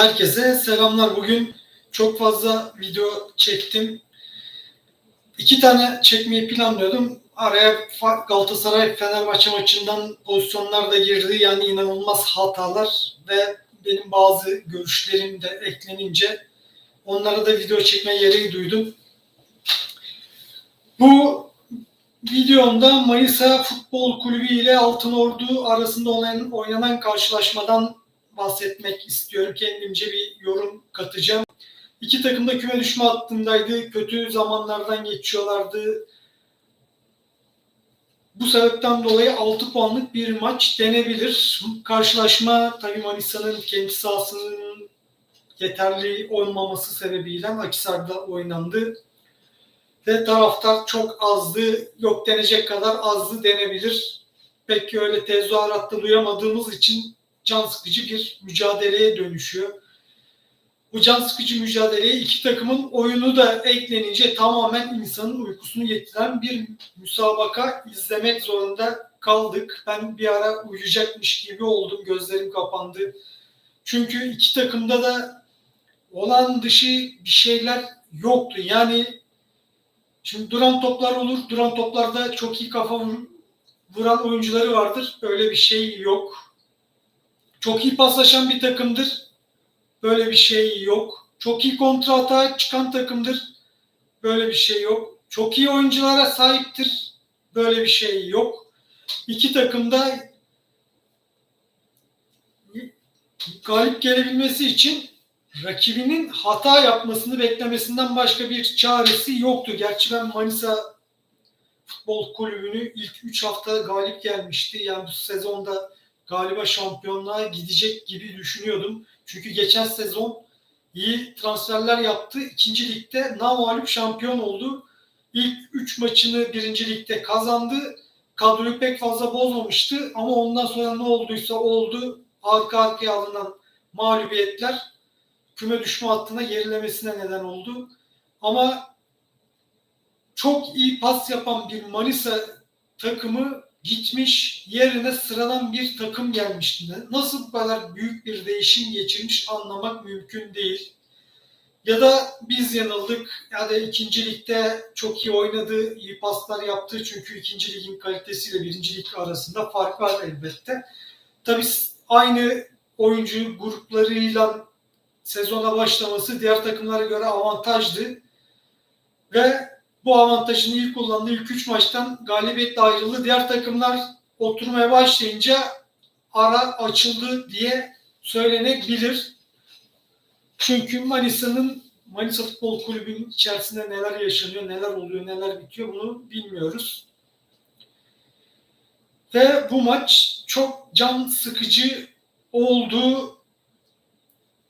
Herkese selamlar. Bugün çok fazla video çektim. İki tane çekmeyi planlıyordum. Araya Galatasaray Fenerbahçe maçından pozisyonlar da girdi. Yani inanılmaz hatalar ve benim bazı görüşlerim de eklenince onlara da video çekme gereği duydum. Bu videomda Manisa Futbol Kulübü ile Altınordu arasında oynanan karşılaşmadan bahsetmek istiyorum. Kendimce bir yorum katacağım. İki takım da küme düşme hattındaydı. Kötü zamanlardan geçiyorlardı. Bu sebepten dolayı 6 puanlık bir maç denebilir. Karşılaşma tabii Manisa'nın kendi sahasının yeterli olmaması sebebiyle Akisar'da oynandı. Ve taraftar çok azdı. Yok denecek kadar azdı denebilir. Pek öyle tezahüratta duyamadığımız için can sıkıcı bir mücadeleye dönüşüyor. Bu can sıkıcı mücadeleye iki takımın oyunu da eklenince tamamen insanın uykusunu getiren bir müsabaka izlemek zorunda kaldık. Ben bir ara uyuyacakmış gibi oldum. Gözlerim kapandı. Çünkü iki takımda da olan dışı bir şeyler yoktu. Yani şimdi duran toplar olur. Duran toplarda çok iyi kafa vur- vuran oyuncuları vardır. Öyle bir şey yok. Çok iyi paslaşan bir takımdır. Böyle bir şey yok. Çok iyi kontra atağa çıkan takımdır. Böyle bir şey yok. Çok iyi oyunculara sahiptir. Böyle bir şey yok. İki takımda galip gelebilmesi için rakibinin hata yapmasını beklemesinden başka bir çaresi yoktu. Gerçi ben Manisa Futbol Kulübü'nü ilk 3 hafta galip gelmişti. Yani bu sezonda galiba şampiyonluğa gidecek gibi düşünüyordum. Çünkü geçen sezon iyi transferler yaptı. İkinci ligde namalip şampiyon oldu. İlk 3 maçını birinci ligde kazandı. Kadroyu pek fazla bozmamıştı ama ondan sonra ne olduysa oldu. Arka arkaya alınan mağlubiyetler küme düşme hattına gerilemesine neden oldu. Ama çok iyi pas yapan bir Manisa takımı gitmiş yerine sıradan bir takım gelmişti. Nasıl bu kadar büyük bir değişim geçirmiş anlamak mümkün değil. Ya da biz yanıldık ya da ikinci ligde çok iyi oynadı, iyi paslar yaptı. Çünkü ikinci ligin kalitesiyle birinci lig arasında fark var elbette. Tabii aynı oyuncu gruplarıyla sezona başlaması diğer takımlara göre avantajdı. Ve bu avantajını ilk kullandığı ilk 3 maçtan galibiyetle ayrıldı. Diğer takımlar oturmaya başlayınca ara açıldı diye söylenebilir. Çünkü Manisa'nın Manisa Futbol Kulübü'nün içerisinde neler yaşanıyor, neler oluyor, neler bitiyor bunu bilmiyoruz. Ve bu maç çok can sıkıcı oldu.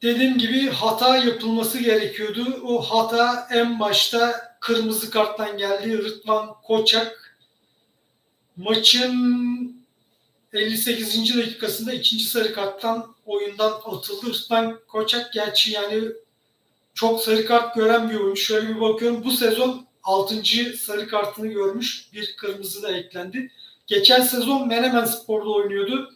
Dediğim gibi hata yapılması gerekiyordu. O hata en başta kırmızı karttan geldi. Rıdvan Koçak maçın 58. dakikasında ikinci sarı karttan oyundan atıldı. Rıdvan Koçak gerçi yani çok sarı kart gören bir oyuncu. Şöyle bir bakıyorum bu sezon 6. sarı kartını görmüş. Bir kırmızı da eklendi. Geçen sezon Menemen Spor'da oynuyordu.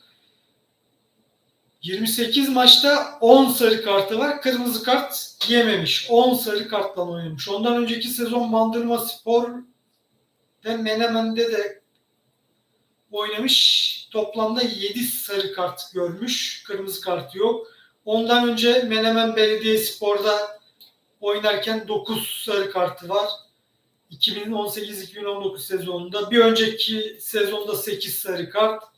28 maçta 10 sarı kartı var. Kırmızı kart yememiş. 10 sarı kartla oynamış. Ondan önceki sezon Bandırma Spor ve Menemen'de de oynamış. Toplamda 7 sarı kart görmüş. Kırmızı kart yok. Ondan önce Menemen Belediye Spor'da oynarken 9 sarı kartı var. 2018-2019 sezonunda. Bir önceki sezonda 8 sarı kart.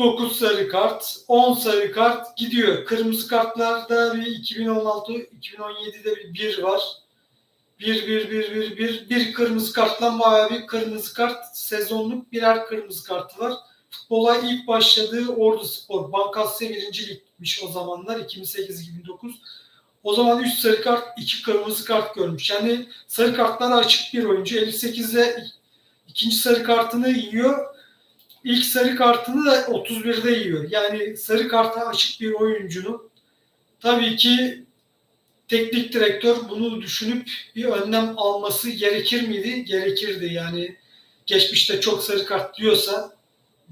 9 sarı kart, 10 sarı kart gidiyor. Kırmızı kartlarda bir 2016, 2017'de bir 1 var. 1 1 1 1 1 bir kırmızı kartla bir kırmızı kart sezonluk birer kırmızı kartı var. Futbola ilk başladığı Ordu Spor, Bankasya 1. Lig'miş o zamanlar 2008-2009. O zaman 3 sarı kart, 2 kırmızı kart görmüş. Yani sarı kartlara açık bir oyuncu. 58'de ikinci sarı kartını yiyor. İlk sarı kartını da 31'de yiyor. Yani sarı karta açık bir oyuncunun tabii ki teknik direktör bunu düşünüp bir önlem alması gerekir miydi? Gerekirdi. Yani geçmişte çok sarı kart diyorsa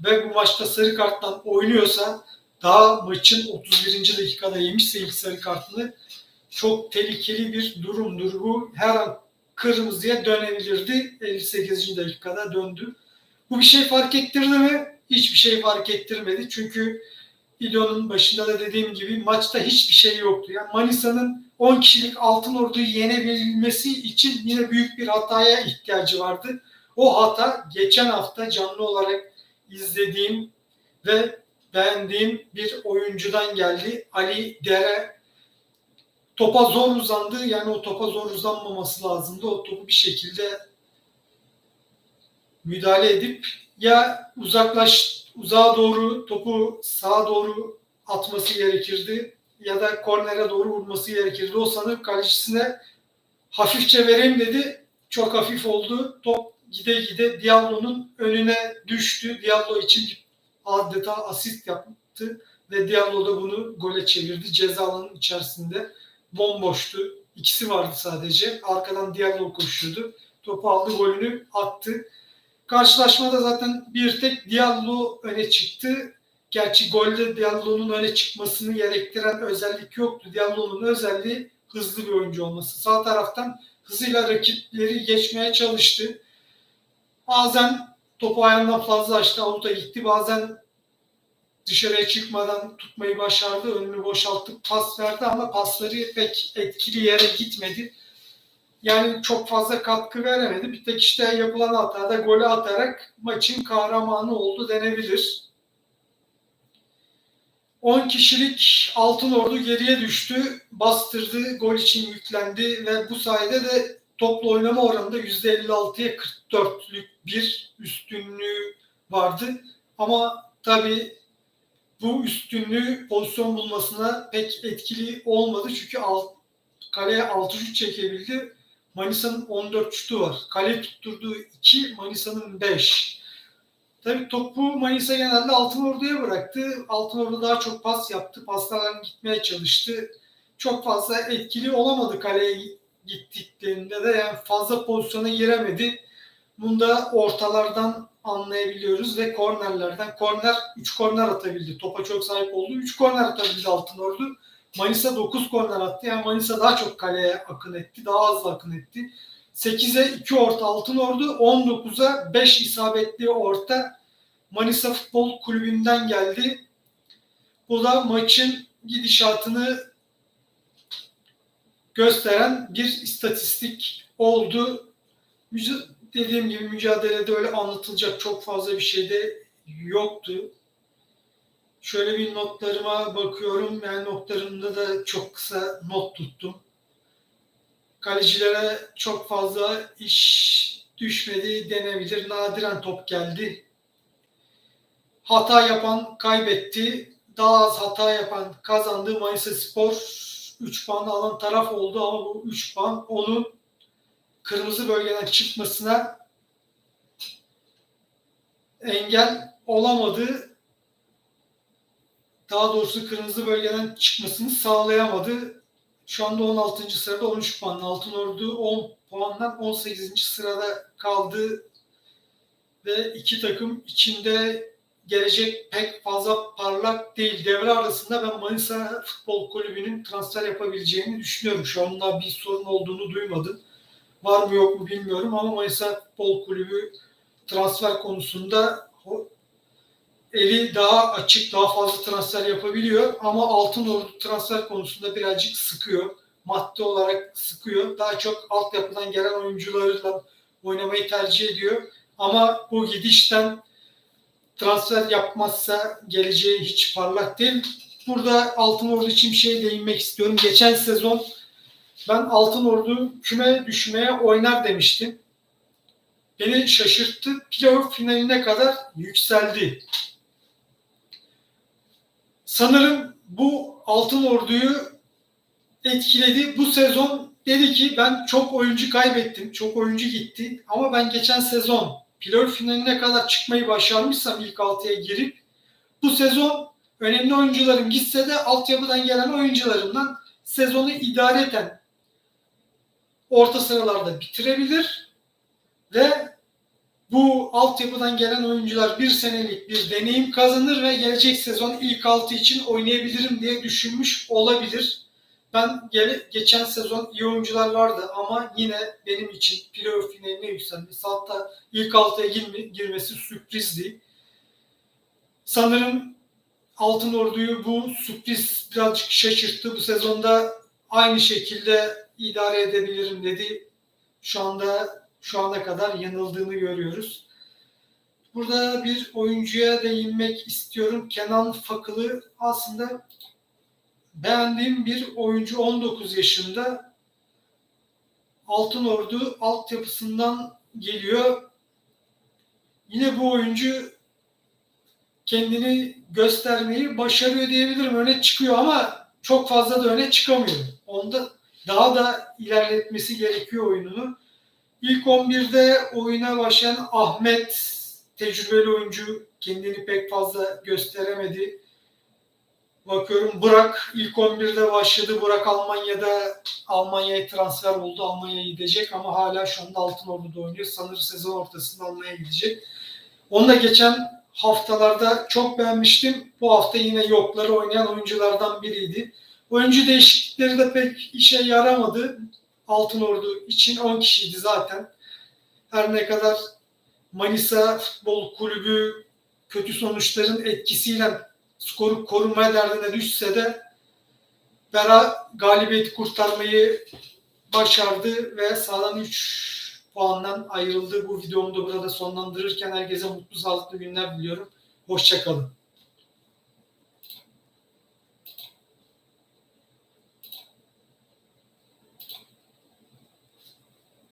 ve bu maçta sarı karttan oynuyorsa daha maçın 31. dakikada yemişse ilk sarı kartını çok tehlikeli bir durumdur bu. Her an kırmızıya dönebilirdi. 58. dakikada döndü. Bu bir şey fark ettirdi mi? Hiçbir şey fark ettirmedi. Çünkü videonun başında da dediğim gibi maçta hiçbir şey yoktu. Yani Manisa'nın 10 kişilik Altın Ordu'yu yenebilmesi için yine büyük bir hataya ihtiyacı vardı. O hata geçen hafta canlı olarak izlediğim ve beğendiğim bir oyuncudan geldi. Ali Dere topa zor uzandı. Yani o topa zor uzanmaması lazımdı. O topu bir şekilde müdahale edip ya uzaklaş uzağa doğru topu sağa doğru atması gerekirdi ya da kornere doğru vurması gerekirdi. O sanıp kalecisine hafifçe vereyim dedi. Çok hafif oldu. Top gide gide Diallo'nun önüne düştü. Diallo için adeta asist yaptı ve Diallo da bunu gole çevirdi. Ceza içerisinde bomboştu. İkisi vardı sadece. Arkadan Diallo koşuyordu. Topu aldı, golünü attı. Karşılaşmada zaten bir tek Diallo öne çıktı. Gerçi golde Diallo'nun öne çıkmasını gerektiren özellik yoktu. Diallo'nun özelliği hızlı bir oyuncu olması. Sağ taraftan hızıyla rakipleri geçmeye çalıştı. Bazen topu ayağından fazla açtı, avuta gitti. Bazen dışarıya çıkmadan tutmayı başardı. Önünü boşaltıp pas verdi ama pasları pek etkili yere gitmedi. Yani çok fazla katkı veremedi. Bir tek işte yapılan hatada golü atarak maçın kahramanı oldu denebilir. 10 kişilik Altın Ordu geriye düştü. Bastırdı, gol için yüklendi ve bu sayede de toplu oynama oranında %56'ya 44'lük bir üstünlüğü vardı. Ama tabii bu üstünlüğü pozisyon bulmasına pek etkili olmadı. Çünkü alt, kaleye 6 şut çekebildi. Manisa'nın 14 şutu var. Kale tutturduğu 2, Manisa'nın 5. Tabii topu Manisa genelde Altın Ordu'ya bıraktı. Altın Ordu daha çok pas yaptı. Paslardan gitmeye çalıştı. Çok fazla etkili olamadı kaleye gittiklerinde de. Yani fazla pozisyona giremedi. Bunda ortalardan anlayabiliyoruz ve kornerlerden. Korner 3 korner atabildi. Topa çok sahip oldu. 3 korner atabildi Altın Ordu. Manisa 9 korner attı. Yani Manisa daha çok kaleye akın etti. Daha az akın etti. 8'e 2 orta Altın Ordu, 19'a 5 isabetli orta Manisa Futbol Kulübü'nden geldi. Bu da maçın gidişatını gösteren bir istatistik oldu. Dediğim gibi mücadelede öyle anlatılacak çok fazla bir şey de yoktu. Şöyle bir notlarıma bakıyorum. Yani notlarımda da çok kısa not tuttum. Kalecilere çok fazla iş düşmedi denebilir. Nadiren top geldi. Hata yapan kaybetti. Daha az hata yapan kazandı. Manisa Spor 3 puan alan taraf oldu ama bu 3 puan onun kırmızı bölgeden çıkmasına engel olamadı. Daha doğrusu kırmızı bölgeden çıkmasını sağlayamadı. Şu anda 16. sırada 13 puan. Altın Ordu 10 puandan 18. sırada kaldı. Ve iki takım içinde gelecek pek fazla parlak değil. Devre arasında ben Manisa Futbol Kulübü'nün transfer yapabileceğini düşünüyorum. Şu anda bir sorun olduğunu duymadım. Var mı yok mu bilmiyorum ama Manisa Futbol Kulübü transfer konusunda eli daha açık, daha fazla transfer yapabiliyor ama Altın Ordu transfer konusunda birazcık sıkıyor. Madde olarak sıkıyor. Daha çok altyapıdan gelen oyuncularla oynamayı tercih ediyor. Ama bu gidişten transfer yapmazsa geleceği hiç parlak değil. Burada Altın Ordu için bir şey değinmek istiyorum. Geçen sezon ben Altın Ordu küme düşmeye oynar demiştim. Beni şaşırttı. Playoff finaline kadar yükseldi. Sanırım bu Altın Ordu'yu etkiledi. Bu sezon dedi ki ben çok oyuncu kaybettim. Çok oyuncu gitti. Ama ben geçen sezon playoff finaline kadar çıkmayı başarmışsam ilk altıya girip bu sezon önemli oyuncularım gitse de altyapıdan gelen oyuncularımdan sezonu idare eden orta sıralarda bitirebilir ve bu altyapıdan gelen oyuncular bir senelik bir deneyim kazanır ve gelecek sezon ilk altı için oynayabilirim diye düşünmüş olabilir. Ben gele, geçen sezon iyi oyuncular vardı ama yine benim için playoff finaline yükselmesi hatta ilk altıya girme, girmesi sürprizdi. Sanırım Altın Ordu'yu bu sürpriz birazcık şaşırttı. Bu sezonda aynı şekilde idare edebilirim dedi. Şu anda şu ana kadar yanıldığını görüyoruz. Burada bir oyuncuya değinmek istiyorum. Kenan Fakılı aslında beğendiğim bir oyuncu 19 yaşında. Altın Ordu altyapısından geliyor. Yine bu oyuncu kendini göstermeyi başarıyor diyebilirim. Öne çıkıyor ama çok fazla da öne çıkamıyor. Onda daha da ilerletmesi gerekiyor oyununu. İlk 11'de oyuna başlayan Ahmet tecrübeli oyuncu kendini pek fazla gösteremedi. Bakıyorum Burak ilk 11'de başladı. Burak Almanya'da Almanya'ya transfer oldu. Almanya'ya gidecek ama hala şu anda Altın Ordu'da oynuyor. Sanırım sezon ortasında Almanya'ya gidecek. Onu da geçen haftalarda çok beğenmiştim. Bu hafta yine yokları oynayan oyunculardan biriydi. Oyuncu değişiklikleri de pek işe yaramadı. Altın Ordu için 10 kişiydi zaten. Her ne kadar Manisa Futbol Kulübü kötü sonuçların etkisiyle skoru korumaya derdine düşse de Bera galibiyeti kurtarmayı başardı ve sağdan 3 puandan ayrıldı. Bu videomu da burada sonlandırırken herkese mutlu sağlıklı günler diliyorum. Hoşçakalın.